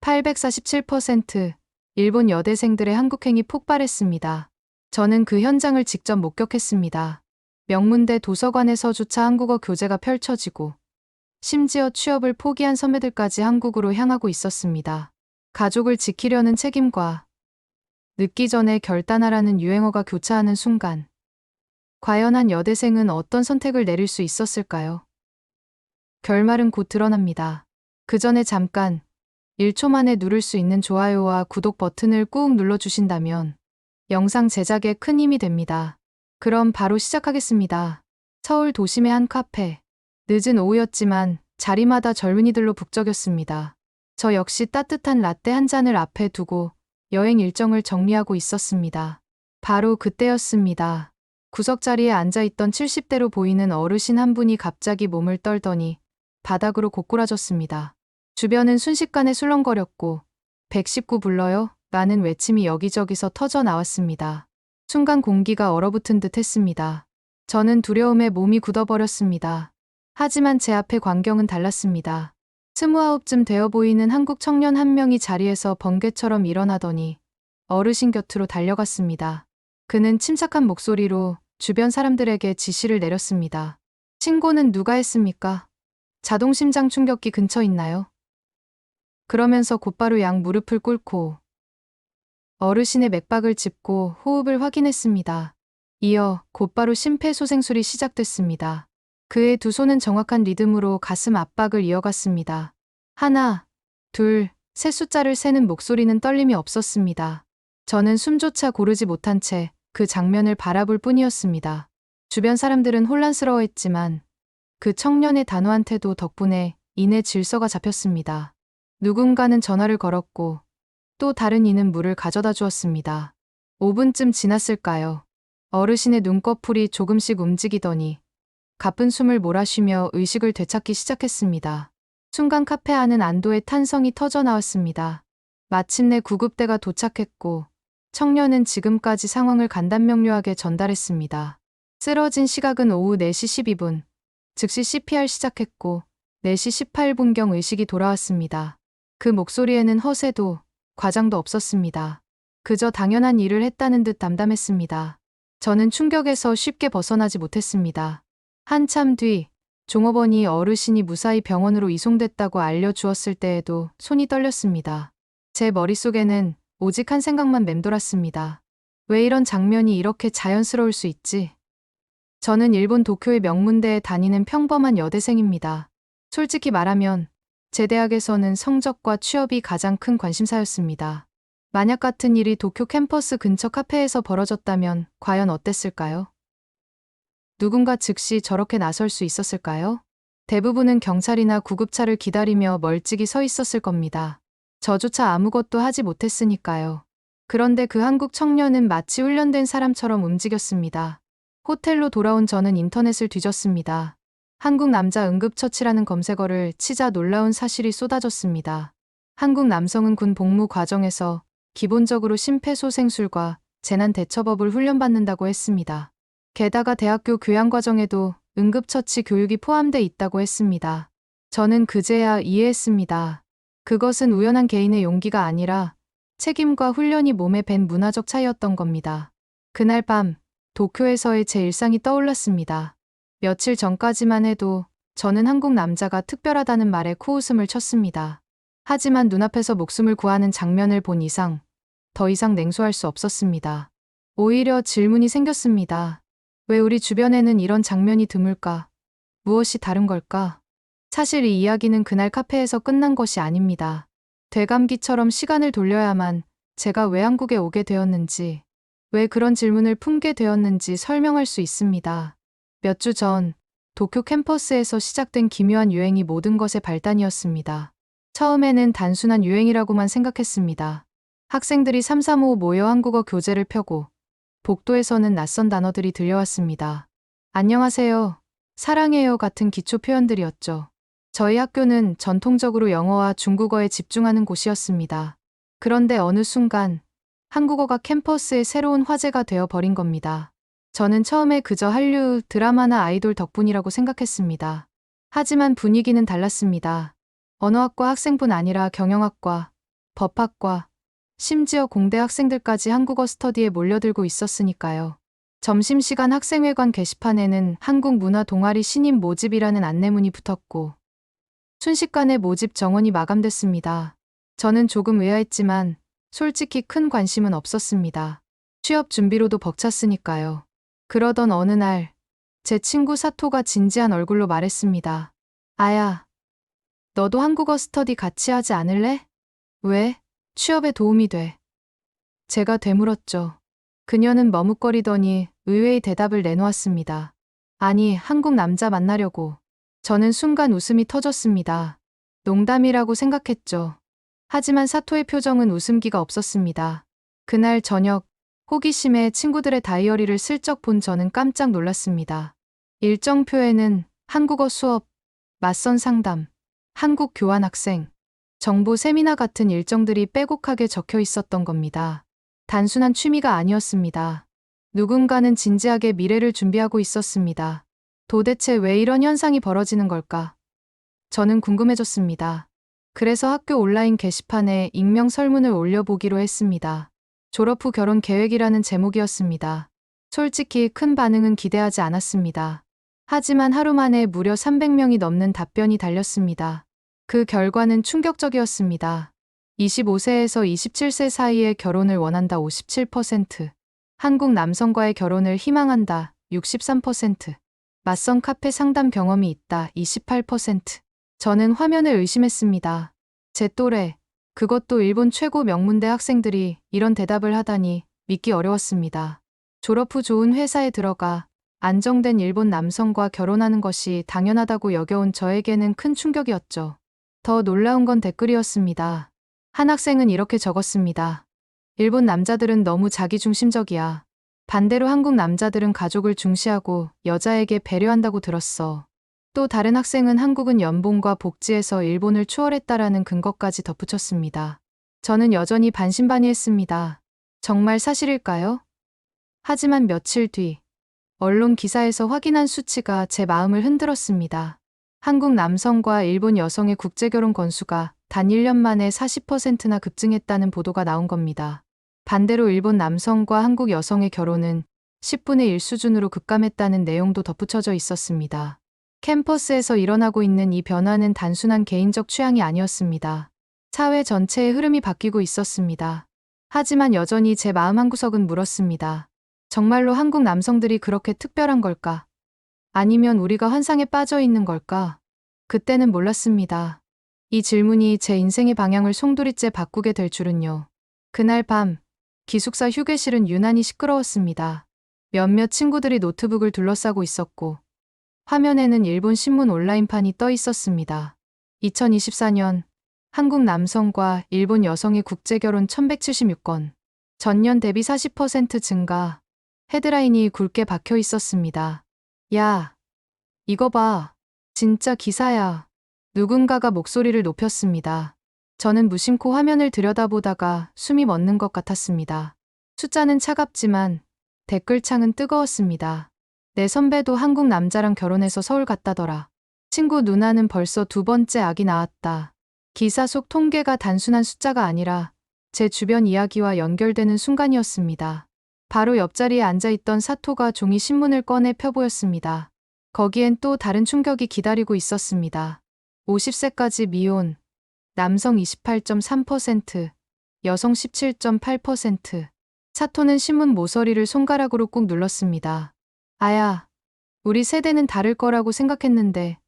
847% 일본 여대생들의 한국행이 폭발했습니다. 저는 그 현장을 직접 목격했습니다. 명문대 도서관에서조차 한국어 교재가 펼쳐지고 심지어 취업을 포기한 선배들까지 한국으로 향하고 있었습니다. 가족을 지키려는 책임과 늦기 전에 결단하라는 유행어가 교차하는 순간 과연 한 여대생은 어떤 선택을 내릴 수 있었을까요? 결말은 곧 드러납니다. 그 전에 잠깐 1초 만에 누를 수 있는 좋아요와 구독 버튼을 꾹 눌러주신다면 영상 제작에 큰 힘이 됩니다. 그럼 바로 시작하겠습니다. 서울 도심의 한 카페. 늦은 오후였지만 자리마다 젊은이들로 북적였습니다. 저 역시 따뜻한 라떼 한 잔을 앞에 두고 여행 일정을 정리하고 있었습니다. 바로 그때였습니다. 구석자리에 앉아있던 70대로 보이는 어르신 한 분이 갑자기 몸을 떨더니 바닥으로 고꾸라졌습니다. 주변은 순식간에 술렁거렸고 119 불러요? 라는 외침이 여기저기서 터져 나왔습니다. 순간 공기가 얼어붙은 듯 했습니다. 저는 두려움에 몸이 굳어버렸습니다. 하지만 제 앞에 광경은 달랐습니다. 스무아홉쯤 되어 보이는 한국 청년 한 명이 자리에서 번개처럼 일어나더니 어르신 곁으로 달려갔습니다. 그는 침착한 목소리로 주변 사람들에게 지시를 내렸습니다. 신고는 누가 했습니까? 자동심장 충격기 근처 있나요? 그러면서 곧바로 양 무릎을 꿇고 어르신의 맥박을 짚고 호흡을 확인했습니다. 이어 곧바로 심폐소생술이 시작됐습니다. 그의 두 손은 정확한 리듬으로 가슴 압박을 이어갔습니다. 하나, 둘, 세 숫자를 세는 목소리는 떨림이 없었습니다. 저는 숨조차 고르지 못한 채 그 장면을 바라볼 뿐이었습니다. 주변 사람들은 혼란스러워했지만 그 청년의 단호한 태도 덕분에 이내 질서가 잡혔습니다. 누군가는 전화를 걸었고 또 다른 이는 물을 가져다 주었습니다. 5분쯤 지났을까요? 어르신의 눈꺼풀이 조금씩 움직이더니 가쁜 숨을 몰아쉬며 의식을 되찾기 시작했습니다. 순간 카페 안은 안도의 탄성이 터져 나왔습니다. 마침내 구급대가 도착했고 청년은 지금까지 상황을 간단명료하게 전달했습니다. 쓰러진 시각은 오후 4시 12분. 즉시 CPR 시작했고 4시 18분경 의식이 돌아왔습니다. 그 목소리에는 허세도 과장도 없었습니다. 그저 당연한 일을 했다는 듯 담담했습니다. 저는 충격에서 쉽게 벗어나지 못했습니다. 한참 뒤 종업원이 어르신이 무사히 병원으로 이송됐다고 알려주었을 때에도 손이 떨렸습니다. 제 머릿속에는 오직 한 생각만 맴돌았습니다. 왜 이런 장면이 이렇게 자연스러울 수 있지? 저는 일본 도쿄의 명문대에 다니는 평범한 여대생입니다. 솔직히 말하면 제 대학에서는 성적과 취업이 가장 큰 관심사였습니다. 만약 같은 일이 도쿄 캠퍼스 근처 카페에서 벌어졌다면 과연 어땠을까요? 누군가 즉시 저렇게 나설 수 있었을까요? 대부분은 경찰이나 구급차를 기다리며 멀찍이 서 있었을 겁니다. 저조차 아무것도 하지 못했으니까요. 그런데 그 한국 청년은 마치 훈련된 사람처럼 움직였습니다. 호텔로 돌아온 저는 인터넷을 뒤졌습니다. 한국 남자 응급처치라는 검색어를 치자 놀라운 사실이 쏟아졌습니다. 한국 남성은 군 복무 과정에서 기본적으로 심폐소생술과 재난대처법을 훈련받는다고 했습니다. 게다가 대학교 교양 과정에도 응급처치 교육이 포함돼 있다고 했습니다. 저는 그제야 이해했습니다. 그것은 우연한 개인의 용기가 아니라 책임과 훈련이 몸에 밴 문화적 차이였던 겁니다. 그날 밤 도쿄에서의 제 일상이 떠올랐습니다. 며칠 전까지만 해도 저는 한국 남자가 특별하다는 말에 코웃음을 쳤습니다. 하지만 눈앞에서 목숨을 구하는 장면을 본 이상 더 이상 냉소할 수 없었습니다. 오히려 질문이 생겼습니다. 왜 우리 주변에는 이런 장면이 드물까? 무엇이 다른 걸까? 사실 이 이야기는 그날 카페에서 끝난 것이 아닙니다. 되감기처럼 시간을 돌려야만 제가 왜 한국에 오게 되었는지, 왜 그런 질문을 품게 되었는지 설명할 수 있습니다. 몇 주 전, 도쿄 캠퍼스에서 시작된 기묘한 유행이 모든 것의 발단이었습니다. 처음에는 단순한 유행이라고만 생각했습니다. 학생들이 335 모여 한국어 교재를 펴고, 복도에서는 낯선 단어들이 들려왔습니다. 안녕하세요. 사랑해요 같은 기초 표현들이었죠. 저희 학교는 전통적으로 영어와 중국어에 집중하는 곳이었습니다. 그런데 어느 순간 한국어가 캠퍼스의 새로운 화제가 되어 버린 겁니다. 저는 처음에 그저 한류 드라마나 아이돌 덕분이라고 생각했습니다. 하지만 분위기는 달랐습니다. 언어학과 학생뿐 아니라 경영학과, 법학과, 심지어 공대 학생들까지 한국어 스터디에 몰려들고 있었으니까요. 점심시간 학생회관 게시판에는 한국 문화 동아리 신임 모집이라는 안내문이 붙었고, 순식간에 모집 정원이 마감됐습니다. 저는 조금 의아했지만, 솔직히 큰 관심은 없었습니다. 취업 준비로도 벅찼으니까요. 그러던 어느 날, 제 친구 사토가 진지한 얼굴로 말했습니다. 아야, 너도 한국어 스터디 같이 하지 않을래? 왜? 취업에 도움이 돼. 제가 되물었죠. 그녀는 머뭇거리더니 의외의 대답을 내놓았습니다. 아니, 한국 남자 만나려고. 저는 순간 웃음이 터졌습니다. 농담이라고 생각했죠. 하지만 사토의 표정은 웃음기가 없었습니다. 그날 저녁, 호기심에 친구들의 다이어리를 슬쩍 본 저는 깜짝 놀랐습니다. 일정표에는 한국어 수업, 맞선 상담, 한국 교환 학생, 정보 세미나 같은 일정들이 빼곡하게 적혀 있었던 겁니다. 단순한 취미가 아니었습니다. 누군가는 진지하게 미래를 준비하고 있었습니다. 도대체 왜 이런 현상이 벌어지는 걸까? 저는 궁금해졌습니다. 그래서 학교 온라인 게시판에 익명 설문을 올려보기로 했습니다. 졸업 후 결혼 계획이라는 제목이었습니다. 솔직히 큰 반응은 기대하지 않았습니다. 하지만 하루 만에 무려 300명이 넘는 답변이 달렸습니다. 그 결과는 충격적이었습니다. 25세에서 27세 사이에 결혼을 원한다 57%, 한국 남성과의 결혼을 희망한다 63%, 맞선 카페 상담 경험이 있다 28%. 저는 화면을 의심했습니다. 제 또래, 그것도 일본 최고 명문대 학생들이 이런 대답을 하다니 믿기 어려웠습니다. 졸업 후 좋은 회사에 들어가 안정된 일본 남성과 결혼하는 것이 당연하다고 여겨온 저에게는 큰 충격이었죠. 더 놀라운 건 댓글이었습니다. 한 학생은 이렇게 적었습니다. 일본 남자들은 너무 자기중심적이야. 반대로 한국 남자들은 가족을 중시하고 여자에게 배려한다고 들었어. 또 다른 학생은 한국은 연봉과 복지에서 일본을 추월했다라는 근거까지 덧붙였습니다. 저는 여전히 반신반의했습니다. 정말 사실일까요? 하지만 며칠 뒤, 언론 기사에서 확인한 수치가 제 마음을 흔들었습니다. 한국 남성과 일본 여성의 국제결혼 건수가 단 1년 만에 40%나 급증했다는 보도가 나온 겁니다. 반대로 일본 남성과 한국 여성의 결혼은 10분의 1 수준으로 급감했다는 내용도 덧붙여져 있었습니다. 캠퍼스에서 일어나고 있는 이 변화는 단순한 개인적 취향이 아니었습니다. 사회 전체의 흐름이 바뀌고 있었습니다. 하지만 여전히 제 마음 한구석은 물었습니다. 정말로 한국 남성들이 그렇게 특별한 걸까? 아니면 우리가 환상에 빠져 있는 걸까? 그때는 몰랐습니다. 이 질문이 제 인생의 방향을 송두리째 바꾸게 될 줄은요. 그날 밤, 기숙사 휴게실은 유난히 시끄러웠습니다. 몇몇 친구들이 노트북을 둘러싸고 있었고, 화면에는 일본 신문 온라인판이 떠 있었습니다. 2024년 한국 남성과 일본 여성의 국제결혼 1176건, 전년 대비 40% 증가, 헤드라인이 굵게 박혀 있었습니다. 야, 이거 봐. 진짜 기사야. 누군가가 목소리를 높였습니다. 저는 무심코 화면을 들여다보다가 숨이 멎는 것 같았습니다. 숫자는 차갑지만 댓글창은 뜨거웠습니다. 내 선배도 한국 남자랑 결혼해서 서울 갔다더라. 친구 누나는 벌써 두 번째 아기 낳았다. 기사 속 통계가 단순한 숫자가 아니라 제 주변 이야기와 연결되는 순간이었습니다. 바로 옆자리에 앉아있던 사토가 종이 신문을 꺼내 펴보였습니다. 거기엔 또 다른 충격이 기다리고 있었습니다. 50세까지 미혼, 남성 28.3%, 여성 17.8%. 사토는 신문 모서리를 손가락으로 꾹 눌렀습니다. 아야, 우리 세대는 다를 거라고 생각했는데,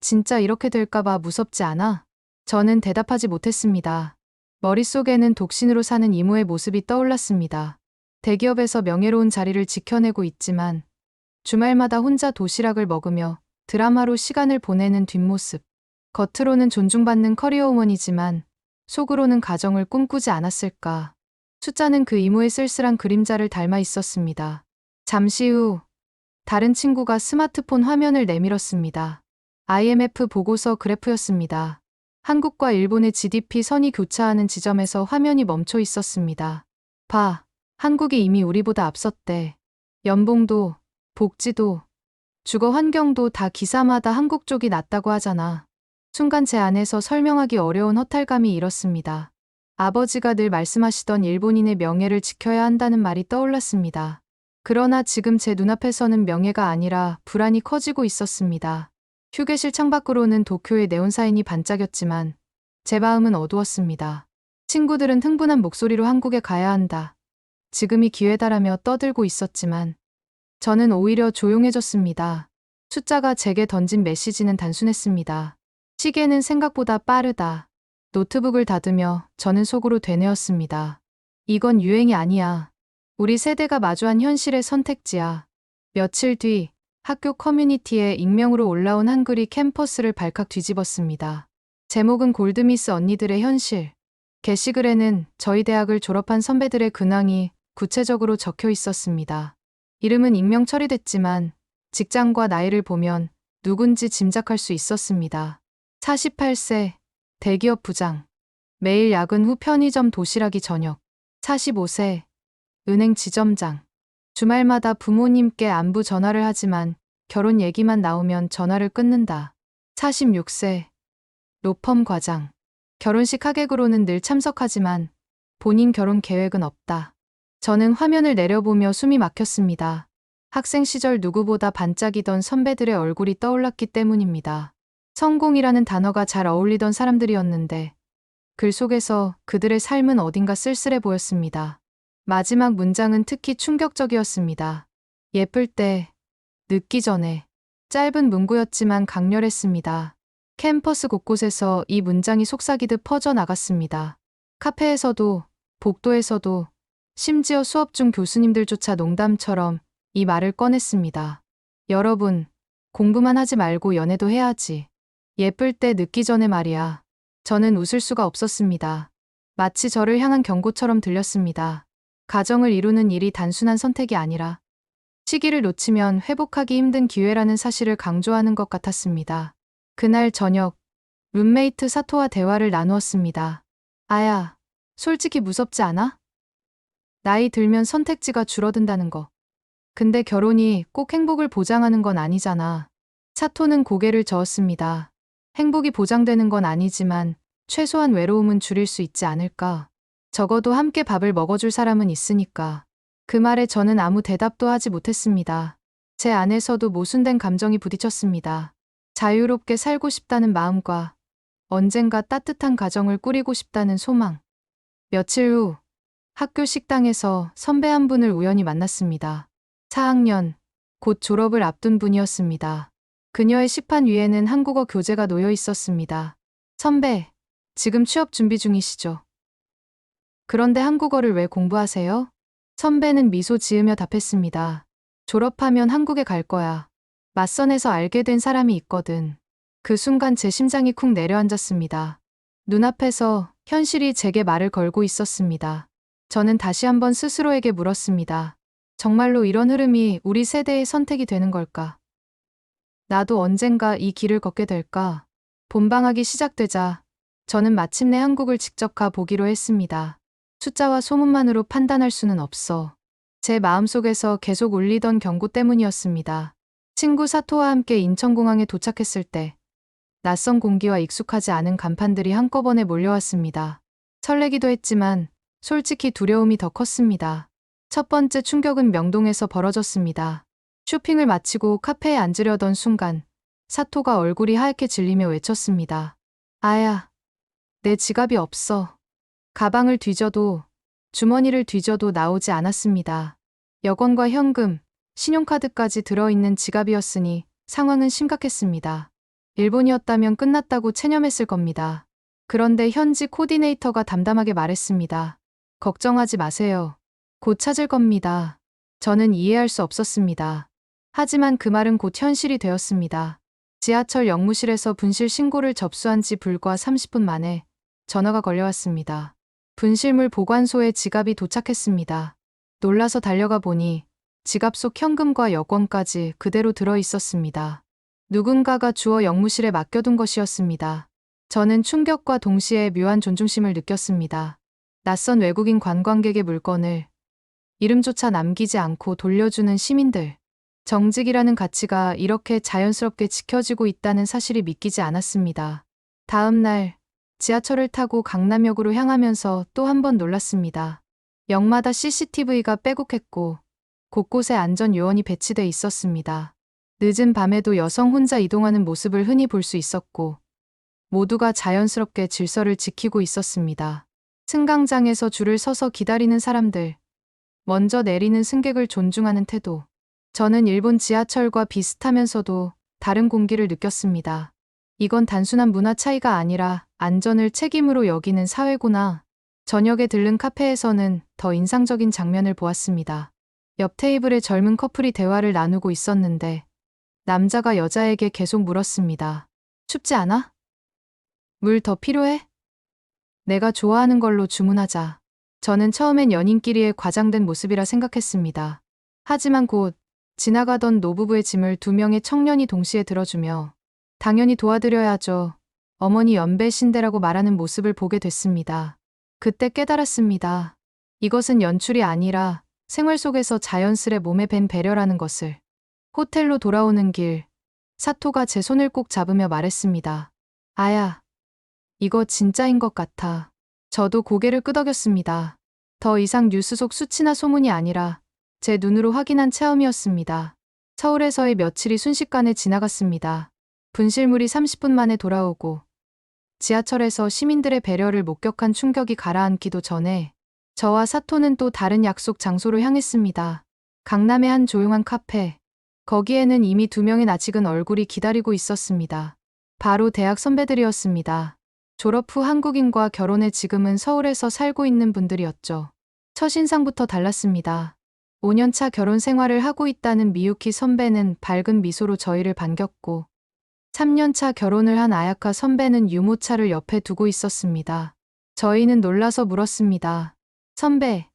진짜 이렇게 될까봐 무섭지 않아? 저는 대답하지 못했습니다. 머릿속에는 독신으로 사는 이모의 모습이 떠올랐습니다. 대기업에서 명예로운 자리를 지켜내고 있지만 주말마다 혼자 도시락을 먹으며 드라마로 시간을 보내는 뒷모습. 겉으로는 존중받는 커리어우먼이지만 속으로는 가정을 꿈꾸지 않았을까. 숫자는 그 이모의 쓸쓸한 그림자를 닮아 있었습니다. 잠시 후 다른 친구가 스마트폰 화면을 내밀었습니다. IMF 보고서 그래프였습니다. 한국과 일본의 GDP 선이 교차하는 지점에서 화면이 멈춰 있었습니다. 봐, 한국이 이미 우리보다 앞섰대. 연봉도, 복지도, 주거 환경도 다 기사마다 한국 쪽이 낫다고 하잖아. 순간 제 안에서 설명하기 어려운 허탈감이 일었습니다. 아버지가 늘 말씀하시던 일본인의 명예를 지켜야 한다는 말이 떠올랐습니다. 그러나 지금 제 눈앞에서는 명예가 아니라 불안이 커지고 있었습니다. 휴게실 창밖으로는 도쿄의 네온사인이 반짝였지만 제 마음은 어두웠습니다. 친구들은 흥분한 목소리로 한국에 가야 한다. 지금이 기회다라며 떠들고 있었지만 저는 오히려 조용해졌습니다. 숫자가 제게 던진 메시지는 단순했습니다. 시계는 생각보다 빠르다. 노트북을 닫으며 저는 속으로 되뇌었습니다. 이건 유행이 아니야. 우리 세대가 마주한 현실의 선택지야. 며칠 뒤 학교 커뮤니티에 익명으로 올라온 한글이 캠퍼스를 발칵 뒤집었습니다. 제목은 골드미스 언니들의 현실. 게시글에는 저희 대학을 졸업한 선배들의 근황이 구체적으로 적혀 있었습니다. 이름은 익명 처리됐지만 직장과 나이를 보면 누군지 짐작할 수 있었습니다. 48세, 대기업 부장. 매일 야근 후 편의점 도시락이 저녁. 45세, 은행 지점장. 주말마다 부모님께 안부 전화를 하지만 결혼 얘기만 나오면 전화를 끊는다. 46세, 로펌 과장. 결혼식 하객으로는 늘 참석하지만 본인 결혼 계획은 없다. 저는 화면을 내려보며 숨이 막혔습니다. 학생 시절 누구보다 반짝이던 선배들의 얼굴이 떠올랐기 때문입니다. 성공이라는 단어가 잘 어울리던 사람들이었는데 글 속에서 그들의 삶은 어딘가 쓸쓸해 보였습니다. 마지막 문장은 특히 충격적이었습니다. 예쁠 때, 늦기 전에. 짧은 문구였지만 강렬했습니다. 캠퍼스 곳곳에서 이 문장이 속삭이듯 퍼져나갔습니다. 카페에서도, 복도에서도, 심지어 수업 중 교수님들조차 농담처럼 이 말을 꺼냈습니다. 여러분, 공부만 하지 말고 연애도 해야지. 예쁠 때 늦기 전에 말이야. 저는 웃을 수가 없었습니다. 마치 저를 향한 경고처럼 들렸습니다. 가정을 이루는 일이 단순한 선택이 아니라 시기를 놓치면 회복하기 힘든 기회라는 사실을 강조하는 것 같았습니다. 그날 저녁, 룸메이트 사토와 대화를 나누었습니다. 아야, 솔직히 무섭지 않아? 나이 들면 선택지가 줄어든다는 거. 근데 결혼이 꼭 행복을 보장하는 건 아니잖아. 사토는 고개를 저었습니다. 행복이 보장되는 건 아니지만 최소한 외로움은 줄일 수 있지 않을까. 적어도 함께 밥을 먹어줄 사람은 있으니까. 그 말에 저는 아무 대답도 하지 못했습니다. 제 안에서도 모순된 감정이 부딪혔습니다. 자유롭게 살고 싶다는 마음과 언젠가 따뜻한 가정을 꾸리고 싶다는 소망. 며칠 후 학교 식당에서 선배 한 분을 우연히 만났습니다. 4학년, 곧 졸업을 앞둔 분이었습니다. 그녀의 시판 위에는 한국어 교재가 놓여 있었습니다. 선배, 지금 취업 준비 중이시죠? 그런데 한국어를 왜 공부하세요? 선배는 미소 지으며 답했습니다. 졸업하면 한국에 갈 거야. 맞선에서 알게 된 사람이 있거든. 그 순간 제 심장이 쿵 내려앉았습니다. 눈앞에서 현실이 제게 말을 걸고 있었습니다. 저는 다시 한번 스스로에게 물었습니다. 정말로 이런 흐름이 우리 세대의 선택이 되는 걸까? 나도 언젠가 이 길을 걷게 될까? 본방학이 시작되자 저는 마침내 한국을 직접 가 보기로 했습니다. 숫자와 소문만으로 판단할 수는 없어. 제 마음속에서 계속 울리던 경고 때문이었습니다. 친구 사토와 함께 인천공항에 도착했을 때 낯선 공기와 익숙하지 않은 간판들이 한꺼번에 몰려왔습니다. 설레기도 했지만 솔직히 두려움이 더 컸습니다. 첫 번째 충격은 명동에서 벌어졌습니다. 쇼핑을 마치고 카페에 앉으려던 순간 사토가 얼굴이 하얗게 질리며 외쳤습니다. 아야, 내 지갑이 없어. 가방을 뒤져도 주머니를 뒤져도 나오지 않았습니다. 여권과 현금, 신용카드까지 들어있는 지갑이었으니 상황은 심각했습니다. 일본이었다면 끝났다고 체념했을 겁니다. 그런데 현지 코디네이터가 담담하게 말했습니다. 걱정하지 마세요. 곧 찾을 겁니다. 저는 이해할 수 없었습니다. 하지만 그 말은 곧 현실이 되었습니다. 지하철 역무실에서 분실 신고를 접수한 지 불과 30분 만에 전화가 걸려왔습니다. 분실물 보관소에 지갑이 도착했습니다. 놀라서 달려가 보니 지갑 속 현금과 여권까지 그대로 들어 있었습니다. 누군가가 주어 영무실에 맡겨둔 것이었습니다. 저는 충격과 동시에 묘한 존중심을 느꼈습니다. 낯선 외국인 관광객의 물건을 이름조차 남기지 않고 돌려주는 시민들. 정직이라는 가치가 이렇게 자연스럽게 지켜지고 있다는 사실이 믿기지 않았습니다. 다음 날 지하철을 타고 강남역으로 향하면서 또 한 번 놀랐습니다. 역마다 CCTV가 빼곡했고 곳곳에 안전 요원이 배치돼 있었습니다. 늦은 밤에도 여성 혼자 이동하는 모습을 흔히 볼 수 있었고 모두가 자연스럽게 질서를 지키고 있었습니다. 승강장에서 줄을 서서 기다리는 사람들, 먼저 내리는 승객을 존중하는 태도. 저는 일본 지하철과 비슷하면서도 다른 공기를 느꼈습니다. 이건 단순한 문화 차이가 아니라 안전을 책임으로 여기는 사회구나. 저녁에 들른 카페에서는 더 인상적인 장면을 보았습니다. 옆 테이블에 젊은 커플이 대화를 나누고 있었는데 남자가 여자에게 계속 물었습니다. 춥지 않아? 물 더 필요해? 내가 좋아하는 걸로 주문하자. 저는 처음엔 연인끼리의 과장된 모습이라 생각했습니다. 하지만 곧 지나가던 노부부의 짐을 두 명의 청년이 동시에 들어주며 당연히 도와드려야죠. 어머니 연배신대라고 말하는 모습을 보게 됐습니다. 그때 깨달았습니다. 이것은 연출이 아니라 생활 속에서 자연스레 몸에 밴 배려라는 것을. 호텔로 돌아오는 길, 사토가 제 손을 꼭 잡으며 말했습니다. 아야, 이거 진짜인 것 같아. 저도 고개를 끄덕였습니다. 더 이상 뉴스 속 수치나 소문이 아니라 제 눈으로 확인한 체험이었습니다. 서울에서의 며칠이 순식간에 지나갔습니다. 분실물이 30분 만에 돌아오고 지하철에서 시민들의 배려를 목격한 충격이 가라앉기도 전에 저와 사토는 또 다른 약속 장소로 향했습니다. 강남의 한 조용한 카페. 거기에는 이미 두 명의 낯익은 얼굴이 기다리고 있었습니다. 바로 대학 선배들이었습니다. 졸업 후 한국인과 결혼해 지금은 서울에서 살고 있는 분들이었죠. 첫인상부터 달랐습니다. 5년차 결혼 생활을 하고 있다는 미유키 선배는 밝은 미소로 저희를 반겼고, 3년차 결혼을 한 아야카 선배는 유모차를 옆에 두고 있었습니다. 저희는 놀라서 물었습니다. 선배,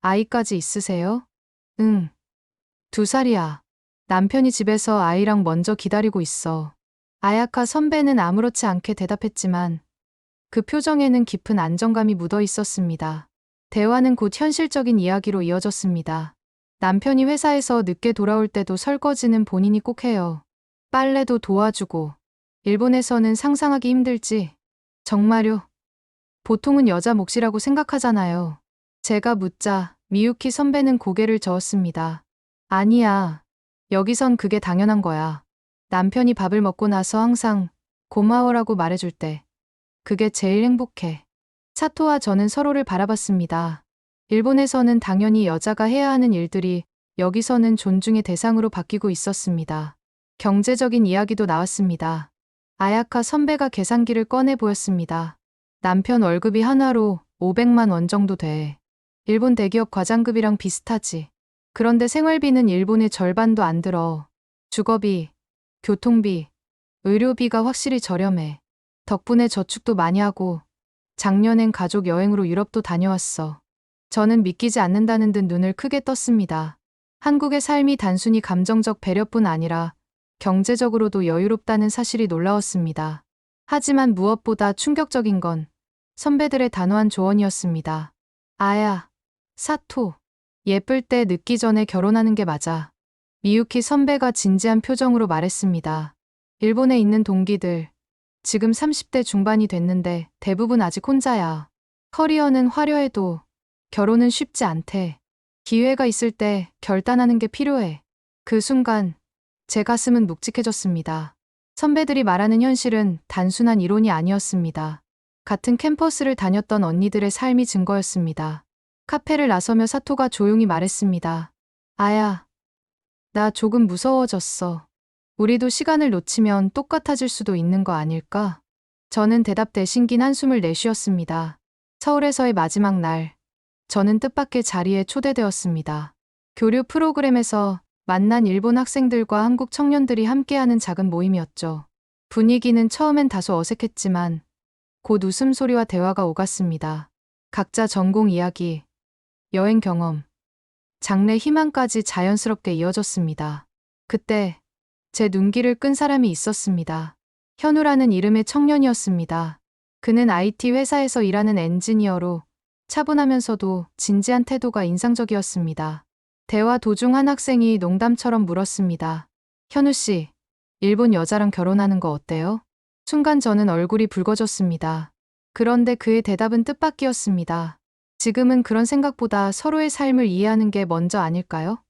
아이까지 있으세요? 응. 두 살이야. 남편이 집에서 아이랑 먼저 기다리고 있어. 아야카 선배는 아무렇지 않게 대답했지만 그 표정에는 깊은 안정감이 묻어 있었습니다. 대화는 곧 현실적인 이야기로 이어졌습니다. 남편이 회사에서 늦게 돌아올 때도 설거지는 본인이 꼭 해요. 빨래도 도와주고. 일본에서는 상상하기 힘들지. 정말요. 보통은 여자 몫이라고 생각하잖아요. 제가 묻자 미유키 선배는 고개를 저었습니다. 아니야. 여기선 그게 당연한 거야. 남편이 밥을 먹고 나서 항상 고마워라고 말해줄 때. 그게 제일 행복해. 사토와 저는 서로를 바라봤습니다. 일본에서는 당연히 여자가 해야 하는 일들이 여기서는 존중의 대상으로 바뀌고 있었습니다. 경제적인 이야기도 나왔습니다. 아야카 선배가 계산기를 꺼내 보였습니다. 남편 월급이 한화로 500만 원 정도 돼. 일본 대기업 과장급이랑 비슷하지. 그런데 생활비는 일본의 절반도 안 들어. 주거비, 교통비, 의료비가 확실히 저렴해. 덕분에 저축도 많이 하고 작년엔 가족 여행으로 유럽도 다녀왔어. 저는 믿기지 않는다는 듯 눈을 크게 떴습니다. 한국의 삶이 단순히 감정적 배려뿐 아니라 경제적으로도 여유롭다는 사실이 놀라웠습니다. 하지만 무엇보다 충격적인 건 선배들의 단호한 조언이었습니다. 아야, 사토, 예쁠 때 늦기 전에 결혼하는 게 맞아. 미유키 선배가 진지한 표정으로 말했습니다. 일본에 있는 동기들, 지금 30대 중반이 됐는데 대부분 아직 혼자야. 커리어는 화려해도 결혼은 쉽지 않대. 기회가 있을 때 결단하는 게 필요해. 그 순간 제 가슴은 묵직해졌습니다. 선배들이 말하는 현실은 단순한 이론이 아니었습니다. 같은 캠퍼스를 다녔던 언니들의 삶이 증거였습니다. 카페를 나서며 사토가 조용히 말했습니다. 아야, 나 조금 무서워졌어. 우리도 시간을 놓치면 똑같아질 수도 있는 거 아닐까? 저는 대답 대신 긴 한숨을 내쉬었습니다. 서울에서의 마지막 날, 저는 뜻밖의 자리에 초대되었습니다. 교류 프로그램에서 만난 일본 학생들과 한국 청년들이 함께하는 작은 모임이었죠. 분위기는 처음엔 다소 어색했지만 곧 웃음소리와 대화가 오갔습니다. 각자 전공 이야기, 여행 경험, 장래 희망까지 자연스럽게 이어졌습니다. 그때 제 눈길을 끈 사람이 있었습니다. 현우라는 이름의 청년이었습니다. 그는 IT 회사에서 일하는 엔지니어로 차분하면서도 진지한 태도가 인상적이었습니다. 대화 도중 한 학생이 농담처럼 물었습니다. 현우 씨, 일본 여자랑 결혼하는 거 어때요? 순간 저는 얼굴이 붉어졌습니다. 그런데 그의 대답은 뜻밖이었습니다. 지금은 그런 생각보다 서로의 삶을 이해하는 게 먼저 아닐까요?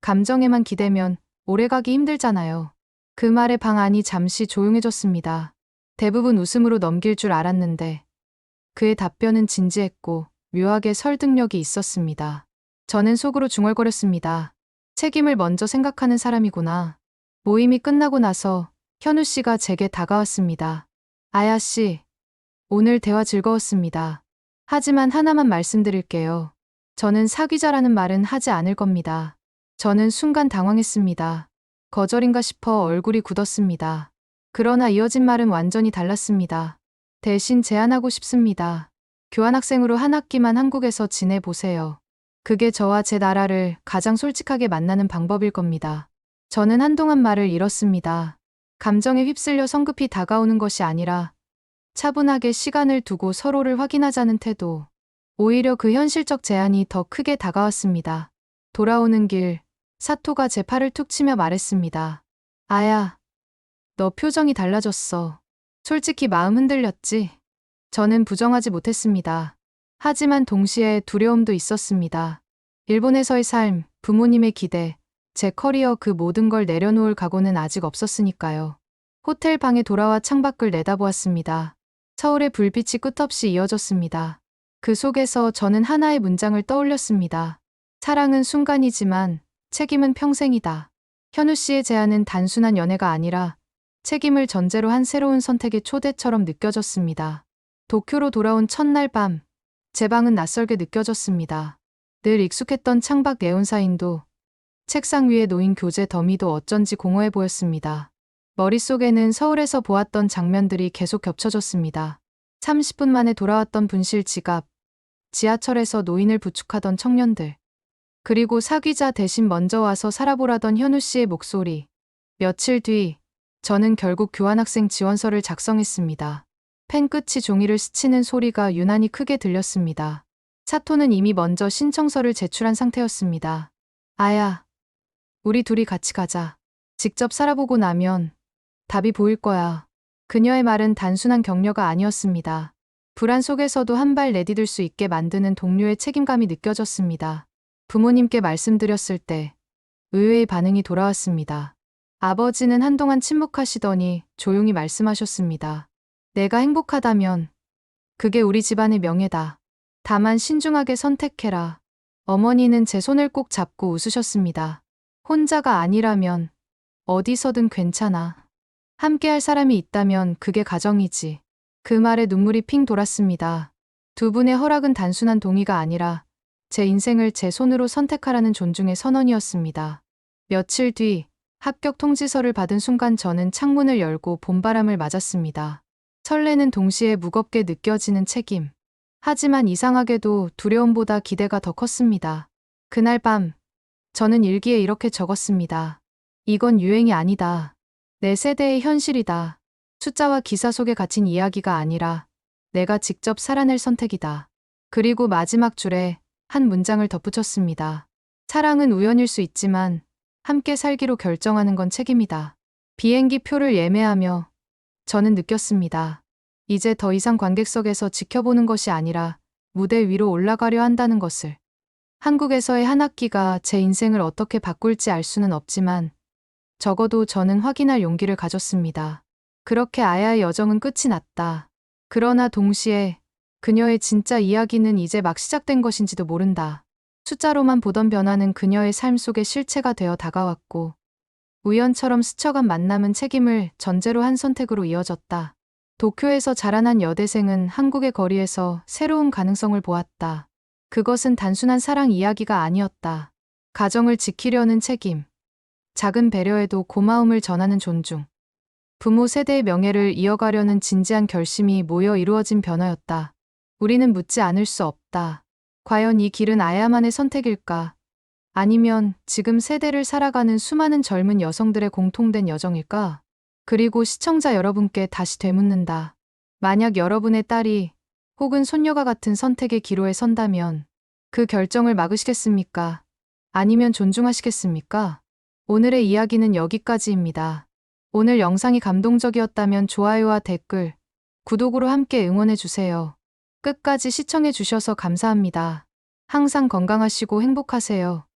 감정에만 기대면 오래가기 힘들잖아요. 그 말에 방 안이 잠시 조용해졌습니다. 대부분 웃음으로 넘길 줄 알았는데 그의 답변은 진지했고 묘하게 설득력이 있었습니다. 저는 속으로 중얼거렸습니다. 책임을 먼저 생각하는 사람이구나. 모임이 끝나고 나서 현우 씨가 제게 다가왔습니다. 아야 씨, 오늘 대화 즐거웠습니다. 하지만 하나만 말씀드릴게요. 저는 사귀자라는 말은 하지 않을 겁니다. 저는 순간 당황했습니다. 거절인가 싶어 얼굴이 굳었습니다. 그러나 이어진 말은 완전히 달랐습니다. 대신 제안하고 싶습니다. 교환학생으로 한 학기만 한국에서 지내보세요. 그게 저와 제 나라를 가장 솔직하게 만나는 방법일 겁니다. 저는 한동안 말을 잃었습니다. 감정에 휩쓸려 성급히 다가오는 것이 아니라 차분하게 시간을 두고 서로를 확인하자는 태도. 오히려 그 현실적 제안이 더 크게 다가왔습니다. 돌아오는 길, 사토가 제 팔을 툭 치며 말했습니다. 아야, 너 표정이 달라졌어. 솔직히 마음 흔들렸지? 저는 부정하지 못했습니다. 하지만 동시에 두려움도 있었습니다. 일본에서의 삶, 부모님의 기대, 제 커리어 그 모든 걸 내려놓을 각오는 아직 없었으니까요. 호텔 방에 돌아와 창밖을 내다보았습니다. 서울의 불빛이 끝없이 이어졌습니다. 그 속에서 저는 하나의 문장을 떠올렸습니다. 사랑은 순간이지만 책임은 평생이다. 현우 씨의 제안은 단순한 연애가 아니라 책임을 전제로 한 새로운 선택의 초대처럼 느껴졌습니다. 도쿄로 돌아온 첫날 밤, 제 방은 낯설게 느껴졌습니다. 늘 익숙했던 창밖 네온사인도 책상 위에 놓인 교재 더미도 어쩐지 공허해 보였습니다. 머릿속에는 서울에서 보았던 장면들이 계속 겹쳐졌습니다. 30분 만에 돌아왔던 분실 지갑, 지하철에서 노인을 부축하던 청년들, 그리고 사귀자 대신 먼저 와서 살아보라던 현우 씨의 목소리. 며칠 뒤, 저는 결국 교환학생 지원서를 작성했습니다. 펜 끝이 종이를 스치는 소리가 유난히 크게 들렸습니다. 사토는 이미 먼저 신청서를 제출한 상태였습니다. 아야, 우리 둘이 같이 가자. 직접 살아보고 나면 답이 보일 거야. 그녀의 말은 단순한 격려가 아니었습니다. 불안 속에서도 한 발 내디딜 수 있게 만드는 동료의 책임감이 느껴졌습니다. 부모님께 말씀드렸을 때 의외의 반응이 돌아왔습니다. 아버지는 한동안 침묵하시더니 조용히 말씀하셨습니다. 내가 행복하다면 그게 우리 집안의 명예다. 다만 신중하게 선택해라. 어머니는 제 손을 꼭 잡고 웃으셨습니다. 혼자가 아니라면 어디서든 괜찮아. 함께할 사람이 있다면 그게 가정이지. 그 말에 눈물이 핑 돌았습니다. 두 분의 허락은 단순한 동의가 아니라 제 인생을 제 손으로 선택하라는 존중의 선언이었습니다. 며칠 뒤 합격 통지서를 받은 순간 저는 창문을 열고 봄바람을 맞았습니다. 설레는 동시에 무겁게 느껴지는 책임. 하지만 이상하게도 두려움보다 기대가 더 컸습니다. 그날 밤, 저는 일기에 이렇게 적었습니다. 이건 유행이 아니다. 내 세대의 현실이다. 숫자와 기사 속에 갇힌 이야기가 아니라 내가 직접 살아낼 선택이다. 그리고 마지막 줄에 한 문장을 덧붙였습니다. 사랑은 우연일 수 있지만 함께 살기로 결정하는 건 책임이다. 비행기 표를 예매하며 저는 느꼈습니다. 이제 더 이상 관객석에서 지켜보는 것이 아니라 무대 위로 올라가려 한다는 것을. 한국에서의 한 학기가 제 인생을 어떻게 바꿀지 알 수는 없지만 적어도 저는 확인할 용기를 가졌습니다. 그렇게 아야의 여정은 끝이 났다. 그러나 동시에 그녀의 진짜 이야기는 이제 막 시작된 것인지도 모른다. 숫자로만 보던 변화는 그녀의 삶 속의 실체가 되어 다가왔고, 우연처럼 스쳐간 만남은 책임을 전제로 한 선택으로 이어졌다. 도쿄에서 자라난 여대생은 한국의 거리에서 새로운 가능성을 보았다. 그것은 단순한 사랑 이야기가 아니었다. 가정을 지키려는 책임, 작은 배려에도 고마움을 전하는 존중, 부모 세대의 명예를 이어가려는 진지한 결심이 모여 이루어진 변화였다. 우리는 묻지 않을 수 없다. 과연 이 길은 아야만의 선택일까? 아니면 지금 세대를 살아가는 수많은 젊은 여성들의 공통된 여정일까? 그리고 시청자 여러분께 다시 되묻는다. 만약 여러분의 딸이 혹은 손녀가 같은 선택의 기로에 선다면 그 결정을 막으시겠습니까? 아니면 존중하시겠습니까? 오늘의 이야기는 여기까지입니다. 오늘 영상이 감동적이었다면 좋아요와 댓글, 구독으로 함께 응원해주세요. 끝까지 시청해주셔서 감사합니다. 항상 건강하시고 행복하세요.